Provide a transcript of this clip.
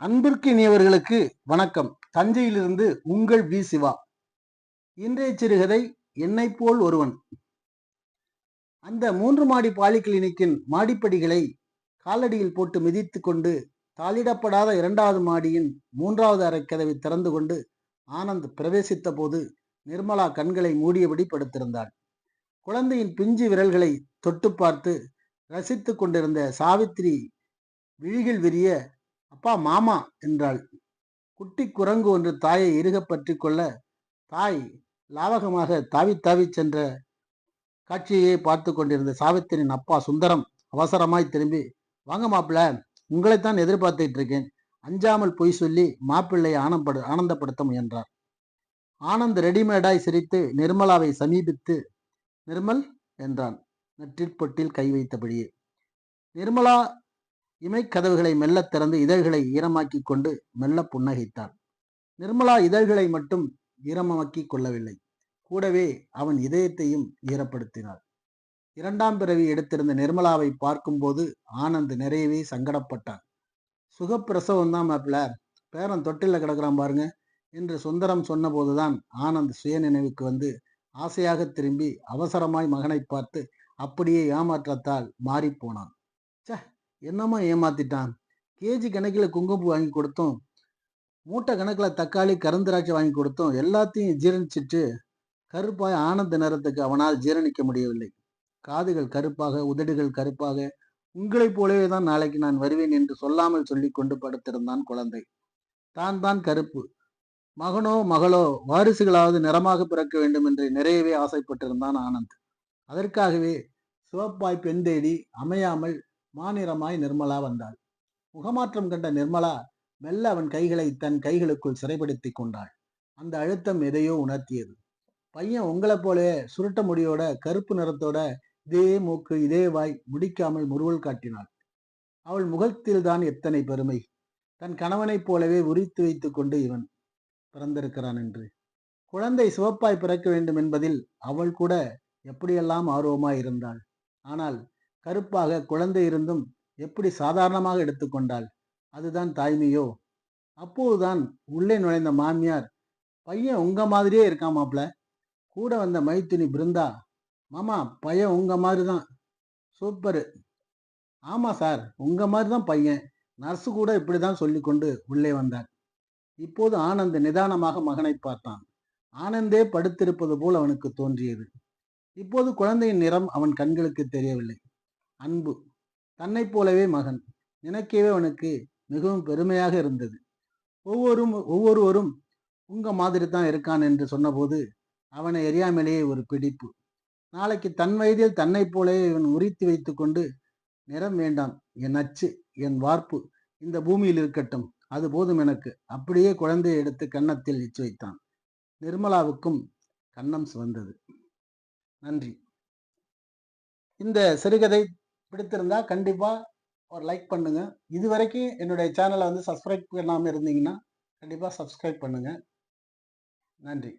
அன்பிற்கு இனியவர்களுக்கு வணக்கம். தஞ்சையிலிருந்து உங்கள் வி. சிவா. இன்றைய சிறுகதை என்னை போல் ஒருவன். அந்த மூன்று மாடி பாலி கிளினிக்கின் மாடிப்படிகளை காலடியில் போட்டு மிதித்து கொண்டு தாளிடப்படாத இரண்டாவது மாடியின் மூன்றாவது அறை கதவை திறந்து கொண்டு ஆனந்த் பிரவேசித்த போது நிர்மலா கண்களை மூடியபடி படுத்திருந்தாள். குழந்தையின் பிஞ்சு விரல்களை தொட்டு பார்த்து ரசித்து கொண்டிருந்த சாவித்திரி விழிகள் விரிய அப்பா மாமா என்றாள். குட்டி குரங்கு ஒன்று தாயை இறுக பற்றி கொள்ள தாய் லாவகமாக தாவி தாவி சென்ற காட்சியை பார்த்து கொண்டிருந்த சாவித்திரின் அப்பா சுந்தரம் அவசரமாய் திரும்பி வாங்க மாப்பிள்ள உங்களைத்தான் எதிர்பார்த்துட்டு இருக்கேன். அஞ்சாமல் பொய் சொல்லி மாப்பிள்ளையை ஆனப்படு ஆனந்தப்படுத்த முயன்றார். ஆனந்த் ரெடிமேடாய் சிரித்து நிர்மலாவை சமீபித்து நிர்மல் என்றான். நெற்றிற்பொட்டில் கை வைத்தபடியே. நிர்மலா இமைக்கதவுகளை மெல்ல திறந்து இதழ்களை ஈரமாக்கி கொண்டு மெல்ல புன்னகைத்தாள். நிர்மலா இதழ்களை மட்டும் ஈரமாக்கி கொள்ளவில்லை. கூடவே அவன் இதயத்தையும் ஈரப்படுத்தினாள். இரண்டாம் பிறவி எடுத்திருந்த நிர்மலாவை பார்க்கும்போது ஆனந்த் நிறையவே சங்கடப்பட்டான். சுகப்பிரசவம் தான் மாப்பிள்ள பேரன் தொட்டில கிடக்குறான் பாருங்க என்று சுந்தரம் சொன்னபோதுதான் ஆனந்த் சுய நினைவுக்கு வந்து ஆசையாக திரும்பி அவசரமாய் மகனை பார்த்து அப்படியே ஏமாற்றத்தால் மாறிப்போனான் ச என்னம்மா ஏமாத்திட்டான்? கேஜி கணக்கில் குங்குமப்பூ வாங்கி கொடுத்தோம். மூட்டை கணக்கில் தக்காளி கருந்திராட்சை வாங்கி கொடுத்தோம். எல்லாத்தையும் ஜீரணிச்சிட்டு கருப்பாய் ஆனந்த நேரத்துக்கு அவனால் ஜீரணிக்க முடியவில்லை. காதுகள் கருப்பாக உதடுகள் கருப்பாக உங்களைப் போலவே தான் நாளைக்கு நான் வருவேன் என்று சொல்லாமல் சொல்லி கொண்டு படுத்திருந்தான் குழந்தை. தான் தான் கருப்பு. மகனோ மகளோ வாரிசுகளாவது நிறமாக பிறக்க வேண்டும் என்று நிறையவே ஆசைப்பட்டிருந்தான் ஆனந்த். அதற்காகவே சிவப்பாய் பெண் தேடி அமையாமல் மாநிறமாய் நிர்மலா வந்தாள். முகமாற்றம் கண்ட நிர்மலா மெல்ல அவன் கைகளை தன் கைகளுக்குள் சிறைப்படுத்தி கொண்டாள். அந்த அழுத்தம் எதையோ உணர்த்தியது. பையன் உங்களைப் போலே சுருட்ட முடியோட கருப்பு நிறத்தோட இதே மூக்கு இதே வாய் முடிக்காமல் முறுவல் காட்டினாள். அவள் முகத்தில்தான் எத்தனை பெருமை. தன் கணவனைப் போலவே உரித்து வைத்துக் கொண்டு இவன் பிறந்திருக்கிறான் என்று. குழந்தை சிவப்பாய் பிறக்க வேண்டும் என்பதில் அவள் கூட எப்படியெல்லாம் ஆர்வமாய் இருந்தாள். ஆனால் கருப்பாக குழந்தை இருந்தும் எப்படி சாதாரணமாக எடுத்துக்கொண்டாள்? அதுதான் தாய்மையோ? அப்போதுதான் உள்ளே நுழைந்த மாமியார் பையன் உங்க மாதிரியே இருக்கான் மாப்பிள கூட வந்த மைத்துனி பிருந்தா. மாமா பையன் உங்க மாதிரி தான் சூப்பரு. ஆமா சார் உங்க மாதிரி தான் பையன். நர்ஸு கூட இப்படிதான் சொல்லி கொண்டு உள்ளே வந்தார். இப்போது ஆனந்த் நிதானமாக மகனை பார்த்தான். ஆனந்தே படுத்திருப்பது போல் அவனுக்கு தோன்றியது. இப்போது குழந்தையின் நிறம் அவன் கண்களுக்கு தெரியவில்லை. அன்பு. தன்னை போலவே மகன். நினைக்கவே அவனுக்கு மிகவும் பெருமையாக இருந்தது. ஒவ்வொரும் ஒவ்வொருவரும் உங்க மாதிரி தான் இருக்கான் என்று சொன்னபோது அவனை எரியாமலேயே ஒரு பிடிப்பு. நாளைக்கு தன் வயதில் தன்னைப் போலவே இவன் உரித்து வைத்து கொண்டு நிறம் வேண்டாம் என் அச்சு என் வார்ப்பு இந்த பூமியில் இருக்கட்டும் அது போதும் எனக்கு. அப்படியே குழந்தையை எடுத்து கன்னத்தில் இச்சு வைத்தான். நிர்மலாவுக்கும் கன்னம் சிவந்தது. நன்றி. இந்த சிறுகதை பிடித்திருந்தா கண்டிப்பாக ஒரு லைக் பண்ணுங்க. இது வரைக்கும் என்னுடைய சேனலை வந்து சப்ஸ்கிரைப் பண்ணாமல் இருந்தீங்கன்னா கண்டிப்பாக சப்ஸ்கிரைப் பண்ணுங்க. நன்றி.